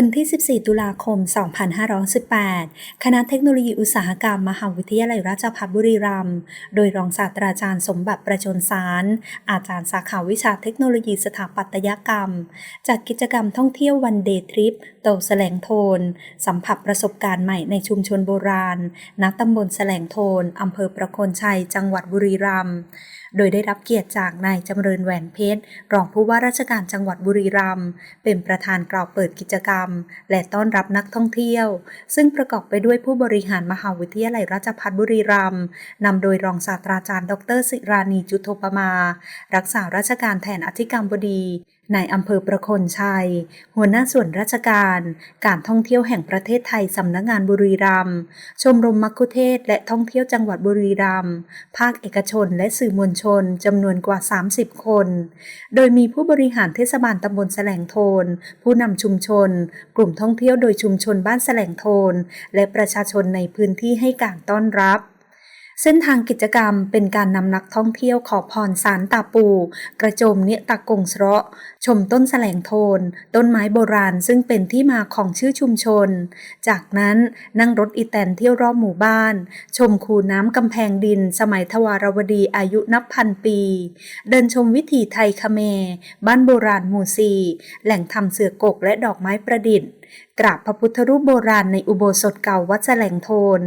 วันที่ 14 ตุลาคม 2518 คณะเทคโนโลยีอุตสาหกรรม มหาวิทยาลัยราชภัฏบุรีรัมย์ โดยรองศาสตราจารย์สมบัติประชนสาร อาจารย์สาขาวิชาเทคโนโลยีสถาปัตยกรรมจากกิจกรรมท่องเที่ยววันเดย์ทริปโตแสลงโทน สัมผัสประสบการณ์ใหม่ในชุมชนโบราณ ณ ตำบลแสลงโทน อำเภอประโคนชัย จังหวัดบุรีรัมย์ โดยได้รับเกียรติจากนายจำเริญแหวนเพชร รองผู้ว่าราชการจังหวัดบุรีรัมย์เป็นประธานกล่าวเปิดกิจกรรม และต้อนรับนักท่องเที่ยว ซึ่งประกอบไปด้วยผู้บริหารมหาวิทยาลัยราชภัฏบุรีรัมย์นำโดยรองศาสตราจารย์ ดร ศิรานีจุโทปมา รักษาราชการแทนอธิการบดี นายอำเภอประโคนชัย หัวหน้าส่วนราชการ การท่องเที่ยวแห่งประเทศไทยสำนักงานบุรีรัมย์ชมรมมัคคุเทศและท่องเที่ยวจังหวัดบุรีรัมย์ภาคเอกชนและสื่อมวลชนจำนวนกว่า 30 คน โดยมีผู้บริหารเทศบาลตำบลแสลงโทน ผู้นำชุมชน กลุ่มท่องเที่ยวโดยชุมชนบ้านแสลงโทน และประชาชนในพื้นที่ให้การต้อนรับ เส้นทางกิจกรรมเป็นการนำนักท่องเที่ยวขอพรสารตาปู กระโจมเนียตากงสระชมต้นแสลงโทน ต้นไม้โบราณซึ่งเป็นที่มาของชื่อชุมชน จากนั้นนั่งรถอีแตนเที่ยวรอบหมู่บ้าน ชมคูน้ำกำแพงดิน สมัยทวารวดีอายุนับพันปี เดินชมวิถีไทยคเม บ้านโบราณหมู่สีแหล่งทำเสือกกและดอกไม้ประดิษฐ์ กราบพระพุทธรูปโบราณในอุโบสถเก่าวัดแสลงโทน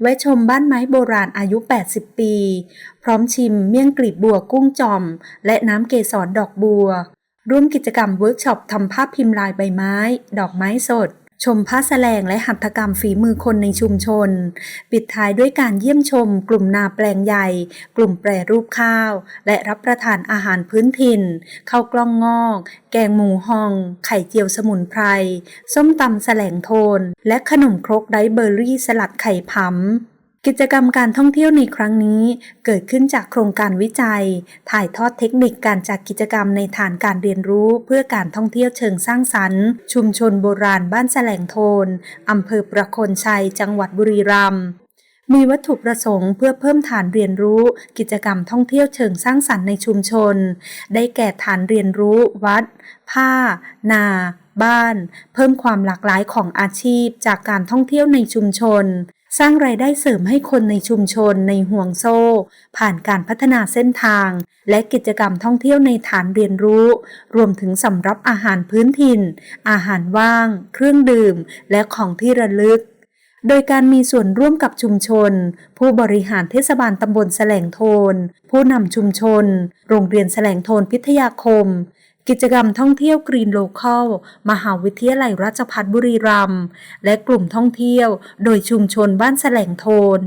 แวะชมบ้านไม้โบราณอายุ 80 ปี พร้อมชิมเมี่ยงกลีบบัวกุ้งจอม และน้ำเกสรดอกบัว ร่วมกิจกรรมเวิร์กช็อปทำภาพพิมพ์ลายใบไม้ ดอกไม้สด ชมผ้าแสลงและหัตถกรรมฝีมือคนในชุมชน ปิดท้ายด้วยการเยี่ยมชม กลุ่มนาแปลงใหญ่ กลุ่มแปรรูปข้าว และรับประทานอาหารพื้นถิ่นข้าวกล้องงอก แกงหมูฮอง ไข่เจียวสมุนไพร ส้มตำแสลงโทน และขนมครกไดเบอร์รี่สลัดไข่ผำ กิจกรรมการท่องเที่ยวในครั้งนี้เกิดขึ้นจากโครงการวิจัย ถ่ายทอดเทคนิคการจัดกิจกรรมในฐานการเรียนรู้เพื่อการท่องเที่ยวเชิงสร้างสรรค์ ชุมชนโบราณบ้านแสลงโทนอำเภอประโคนชัย จังหวัดบุรีรัมย์มีวัตถุประสงค์เพื่อเพิ่มฐานเรียนรู้ กิจกรรมท่องเที่ยวเชิงสร้างสรรค์ในชุมชน ได้แก่ฐานเรียนรู้ วัด ผ้า นา บ้าน เพิ่มความหลากหลายของอาชีพจากการท่องเที่ยวในชุมชน สร้างรายได้เสริมให้คนในชุมชนในห่วงโซ่ ผ่านการพัฒนาเส้นทาง และกิจกรรมท่องเที่ยวในฐานเรียนรู้ รวมถึงสำรับอาหารพื้นถิ่น อาหารว่าง เครื่องดื่ม และของที่ระลึก โดยการมีส่วนร่วมกับชุมชน ผู้บริหารเทศบาลตำบลแสลงโทน ผู้นำชุมชน โรงเรียนแสลงโทนพิทยาคม กิจกรรมท่องเที่ยวกรีนโลคอลมหาวิทยาลัยราชภัฏบุรีรัมย์และกลุ่มท่องเที่ยว โดยชุมชนบ้านแสลงโทน